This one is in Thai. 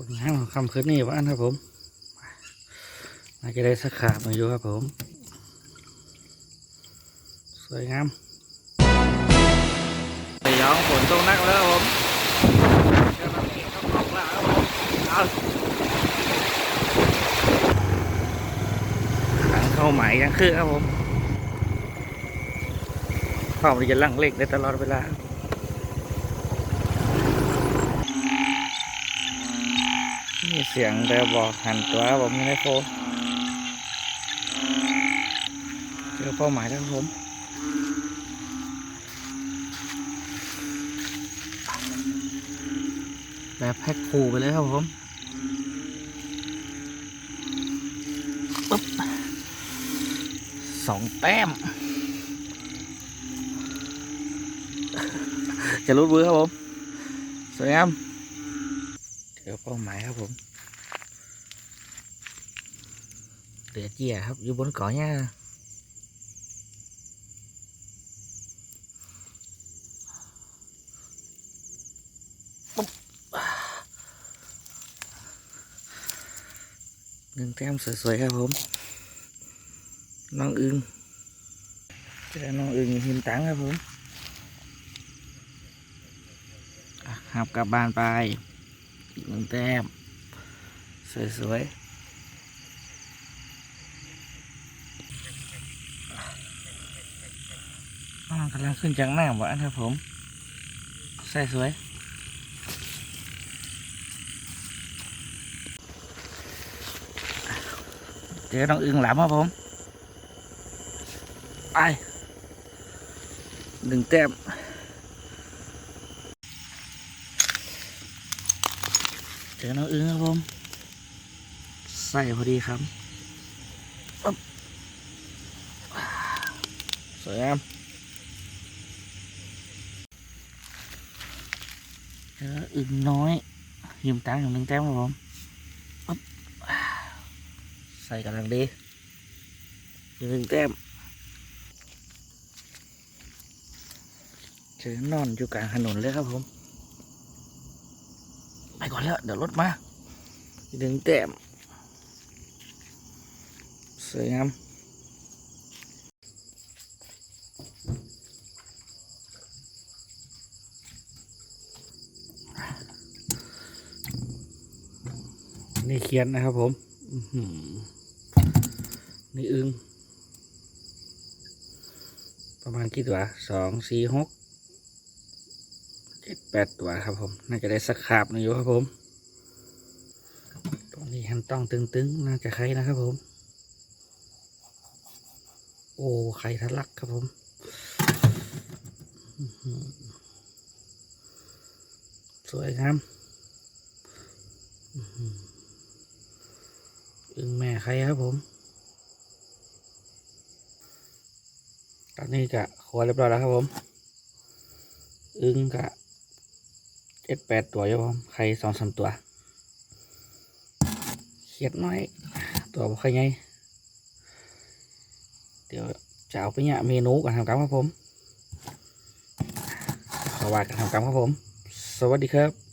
ผลงานของคำคืนนี้ว่าครับผมน่าจะได้สักขาบมาอยู่ครับผม สวยงามไปย้องฝนตกนักแล้วผมข้าวของแล้วครับผมเอาขังเข้าไหมยังคือครับผมเข้ามันจะลั่งเล็กได้ตลอดเวลา มีเสียงแต่บอกหันตัวผมไม่ได้โฟนเจอเป้าหมายแล้วครับผมแบบแพ็คคู่ไปเลยครับผมปึ๊บสองแต้ม จะรุดมือครับผม สวยงามเจอเป้าหมายครับผม เดือเจียครับ อยู่บนเกาะเนี่ยปุ๊บหนึ่งแต้มสวยๆครับผม น้องอึงเจอน้องอึงหิมตังครับผมอะหับกลับบ้านไปอีกหนึ่งแต้มสวยๆอ่า กำลังขึ้นจากน้ำวะครับผม ใส่สวย เจอน้องอึงหลามครับผม ไปหนึ่งแต้มเจอน้องอึ้งครับผม ใส่พอดีครับอ๊บสวยงามเจ ออึ้งน้อยยืมตังค์อยู่หนึ่งแต้มครับผมอ๊บใส่กำลังดีอยู่หนึ่งแต้มเจอนอนอยู่กลางถนนเลยครับผม ไปก่อนแล้ว เดี๋ยวรถมาดึงแต้มสวยงาม นี่เขียนนะครับผมนี่อึงประมาณกี่ตัวสองสี่หกเจ็ดแปดตัวครับผม น่าจะได้สักขาบหนึงอยู่ครับผม ตรงนี้หันต้องตึงๆ น่าจะไข่นะครับผม โอ้ไข่ทะลักครับผม สวยครับอึงแม่ไข่ครับผมตอนนี้จะครัวเรียบร้อยแล้วครับผม อึงกะเจ็ดแปดตัวอยู่ผมไข่สองสามตัวเขียดน้อย ตัวไข่ใหญ่เดี๋ยวจะเอาไปเนี่ยเมนูกันทำกรรมครับผมขอว่ากันทำกรรมครับผม สวัสดีครับ